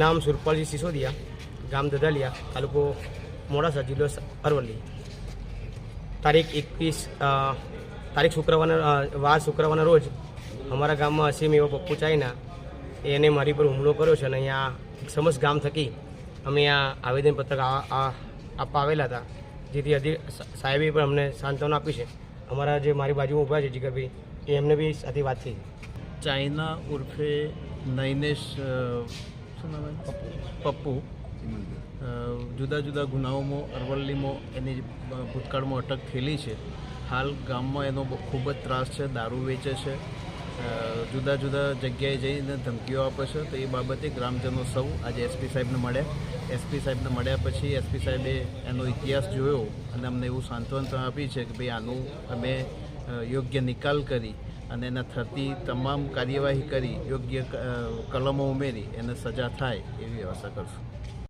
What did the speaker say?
નામ સુરપાલજી સિસોદિયા, ગામ દદાલિયા તાલુકો મોડાસા, જિલ્લો અરવલ્લી. તારીખ એકવીસ તારીખ શુક્રવારના વાર શુક્રવારના રોજ અમારા ગામમાં અસીમ એવો પપ્પુ ચાઈના એને મારી પર હુમલો કર્યો છે અને અહીંયા સમસ્ત ગામ થકી અમે આ આવેદનપત્ર આપવા આવેલા હતા. જેથી અધિ સાહેબે પણ અમને સાંત્વના આપી છે. અમારા જે મારી બાજુમાં ઊભા છે જીગરભાઈ એમને બી સાથે વાત થઈ. ચાઇના ઉર્ફે નૈનેશ શું નામ પપ્પુ. જુદા જુદા ગુનાઓમાં અરવલ્લીમાં એની ભૂતકાળમાં અટક થયેલી છે. હાલ ગામમાં એનો ખૂબ જ ત્રાસ છે દારૂ વેચે છે. જુદા જુદા જગ્યાએ જઈને ધમકીઓ આપે છે. તો એ બાબતે ગ્રામજનો સૌ આજે એસપી સાહેબને મળ્યા. એસપી સાહેબને મળ્યા પછી એસપી સાહેબે એનો ઇતિહાસ જોયો અને અમને એવું સાંત્વન આપી છે કે ભાઈ આનું અમે યોગ્ય નિકાલ કરી. અને એના થતી તમામ કાર્યવાહી કરી યોગ્ય કલમો ઉમેરી એને સજા થાય એવી વ્યવસ્થા કરશું.